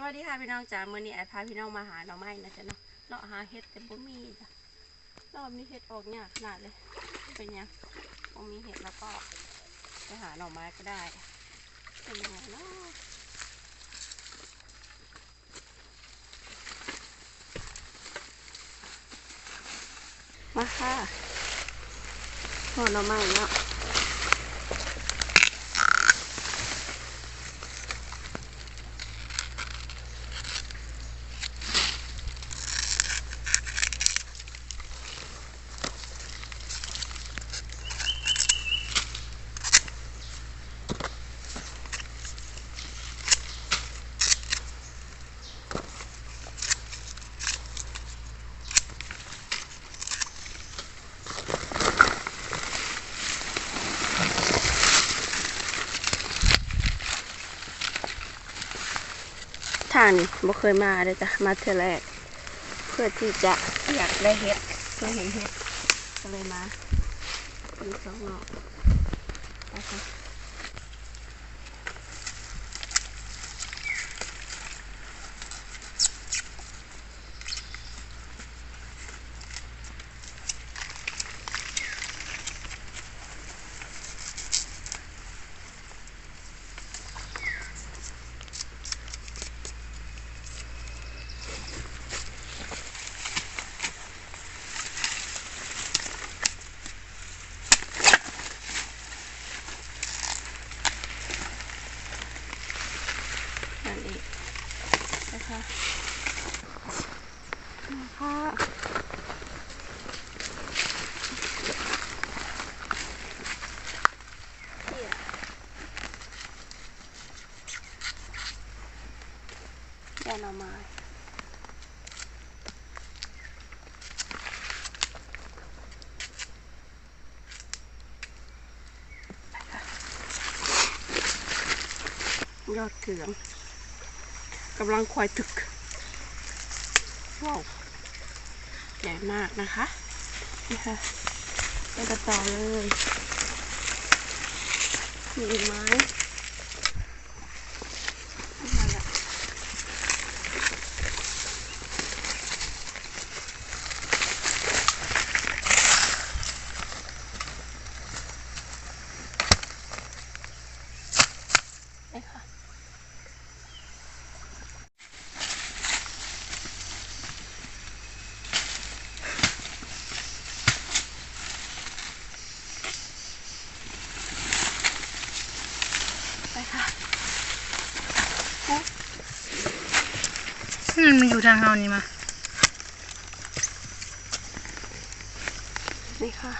สวัสดีค่ะพี่น้องจ๋าเมื้อนี้ไอพาพี่น้องมาหาหน่อไม้นะจ๊ะเนาะเลาะหาเห็ดแต่บ่มีจ้ะรอบนี้เห็ดออกยากขนาดเลย เป็นยังบ่มีเห็ดแล้วก็ไปหาหน่อไม้ก็ได้เป็นยังไงเนาะมาค่ะหน่อไม้เนาะ ทานี่บ่เคยมาเลยจ้ะมาเทื่อแรก เพื่อที่จะอยากได้เห็ดเคยเห็นเห็ดก็เลยมาเป็นสองเนาะไปค่ะนั่นเองนะคะมาค่ะเนี่ยยาหน่อไม้ ยอดเกลืองกำลังควายถึก ว้าวใหญ่มากนะคะ นี่ค่ะไปกันต่อเลยมีไม้นี่แหละไปค่ะ ไปค่ะ มันมา อยู่ทางเฮานี่มา นี่ค่ะ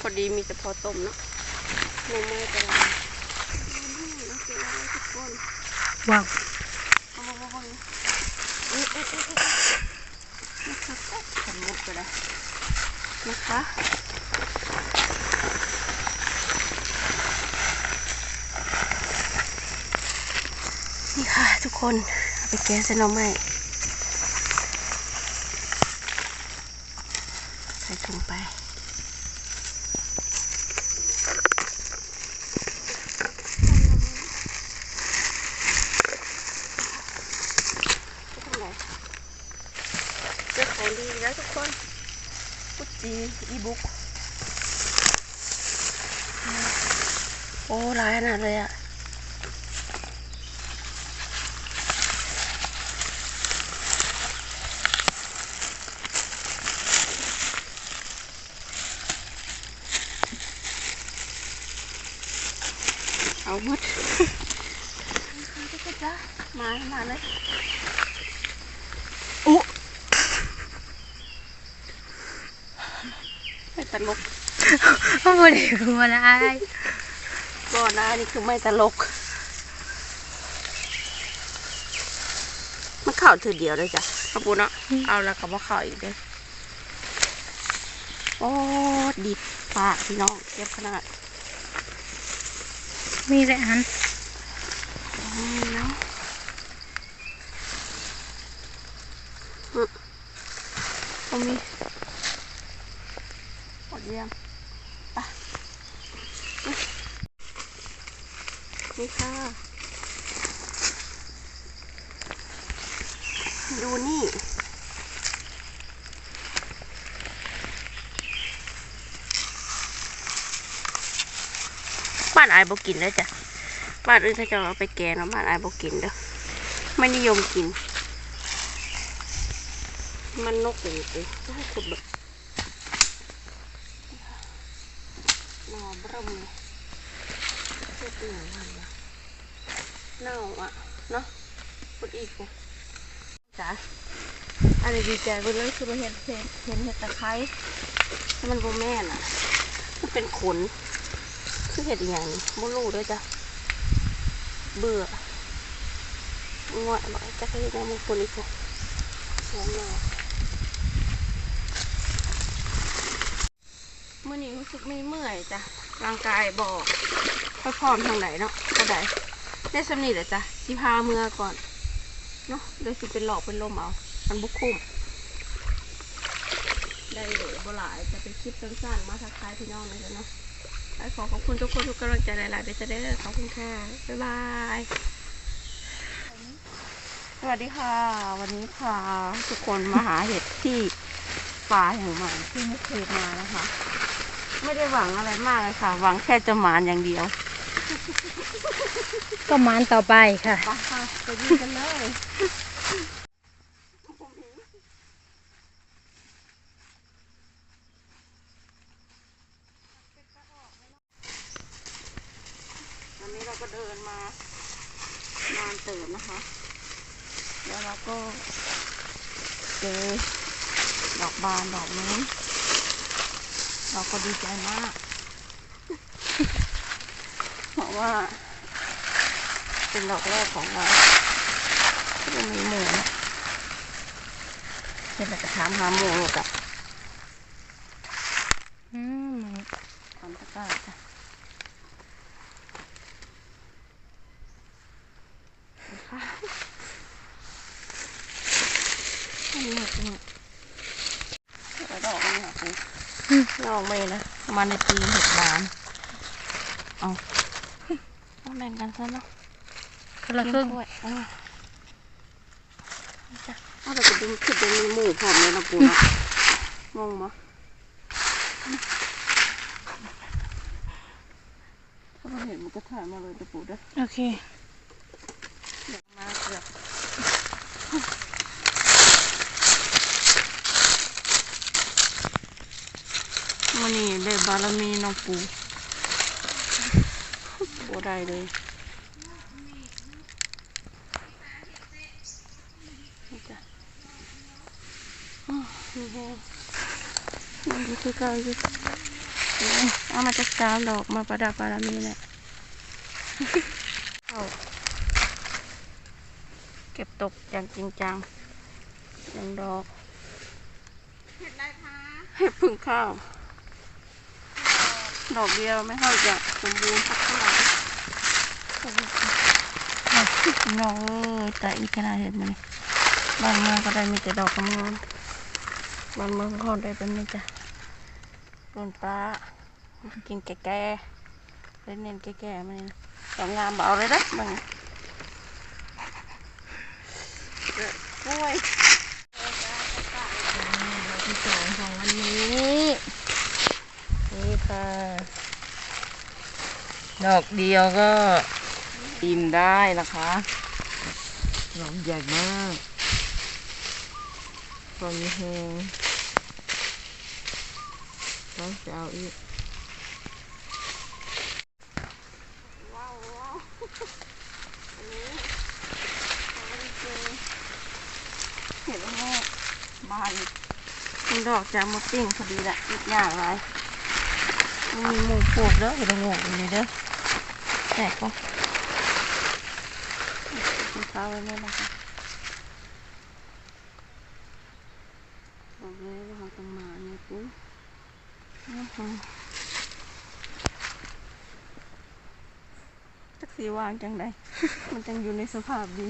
พอดีมีแต่พอต้มเนาะลงไม่เป็นไรอืมน่ากินมากเลยทุกคนว้าว นะคะฉันมุดไปแล้วนะคะนี่ค่ะทุกคนเอาไปแกงเส้นเราไหมใส่ถุงไป ไปทางไหนเจอของดีแล้วทุกคนกุจีอีบุ๊กโอ้ร้ายขนาดเลยอะเอาหมดมา มาเลย อุ๊ ไม่ ตลกเขาบ่ได้กลัวนะอ้ายก่อนหน้านี่คือไม่ตลก มันเข่าถือเดียวเลยจ้ะขอบคุณเนาะเอาแล้วก็มาเข่าอีกเลยโอ้ดิบปากพี่น้องเจ็บขนาด มีแต่อันอ่านี่เนาะอืมตรงนี้หมด เยี่ยมไปนี่นี่ค่ะ ดูนี่บ้านไอายบกินแล้จ้ะบ้านอื่นเขาจะเอาไปแกงเนาะบ้านไอายบกินเด้อไม่นิยมกิน มันนกอย่างนี้เลยให้ขุดแบบหน่ อบร่มเลยเพื่อเปลี่ยนมันวะเน่าอะ เนาะขุดอีกเลยจ้ะอันนี้ดีใจไปเลยคือมาเห็นเห็นเห็นเห็ดตะไคร้แต่มันโบแม่นอะมันเป็นขน คือเห็ดอหย่างนี้บ่รู้ด้วยจ้ะ เบื่อง่วยบอกจะไปเฮ็ดหยังมงคลอีกพวกสองหน่อ มื่อนี้รู้สึกไม่เมื่อยจ้ะร่างกายบอกค่อยพร้อมทางไหนเนาะก็ได้ได้สำนีแหละจ้ะสิพาเมื่อก่อนเนาะเดี๋ยวสิเป็นหลอกเป็นลมเอามันบุกคุ้มได้เลยบ่หลายจะเป็นคลิปสั้นๆมาทักทายพี่น้องเลยจ้ะเนาะขอขอบคุณทุกคนทุกกำลังใจหลายๆเบสเดอร์ขอบคุณค่ะบ๊ายบายสวัสดีค่ะ วันนี้พาทุกคนมาหาเห็ดที่ป่าแห่งใหม่ที่ไม่เคยมานะคะ ไม่ได้หวังอะไรมากเลยค่ะ หวังแค่จะหมานอย่างเดียวก็มานต่อไปค่ะ ไปค่ะไปยิงกันเลยวันนี้เราก็เดินมานานเติมนะคะ แล้วเราก็เจอดอกบานดอกนี้ เราก็ดีใจมาก เพราะว่า เป็นดอกแรกของเราก็จะมีหมูนะเดี๋ยวเราจะถามหาหมูกับอืมคอนตะกร้าจ้ะค่ะอันนี้จริงๆดอกนี่ค่ะคุณ ดอกไม่นะมาในปีเห็ดบานเอาต้องแบ่งกันซะเนาะคนละครึ่งด้วยอ่าจ้ะเอาแต่จะดึงขึ้นจะมีหมูพร้อมเลยนะปูนะงงมะถ้าเราเห็นมันก็ถ่ายมาเลยนะปูเด้อโอเคเดี๋ยวมาเกือบ มันนี่ได้บารมีน้องปูปูได้เลยนี่จ้ะอ้าวนี่แห้งนี่คือเก่าอยู่เอ้ยเอามาจากสามดอกมาประดับบารมีแหละเอาเก็บตกอย่างจริงจังอย่างดอกเห็ดอะไรคะเห็ดพึ่งข้าว ดอกเดียวไม่ค่อยจะสมบูรณ์สักเท่าไหร่น้องเอ้ยแต่อีกขนาดเห็ดมันนี่บางเมืองก็ได้มีแต่ดอกกำงามบางเมืองก็ได้เป็นนี่จ้ะต้นปลากินแก่ๆเล่นเน้นแก่ๆมันนี่นะดอกงามเบเอาเลยนะบางกล้วยที่สองของวันนี้ ดอกเดียวก็อิ่มได้นะคะดอกใหญ่มากตอนนี้แห้งต้องจะเอาอีกว้าวว้าวอันนี้เราไม่ได้เจอเห็นแล้วแม่บานมันดอกจะเอามาปิ้งพอดีแหละอีกอย่างไร มันมีหมูปลูกเด้อเห็นหมูอยู่นี่เด้อแตกปะคุณข้าวไว้นี่นะคะบอกเลยว่าเราต้องมาเนี่ยปุ๊บอื้อหือจักสีวางจังใดมันจังอยู่ในสภาพดี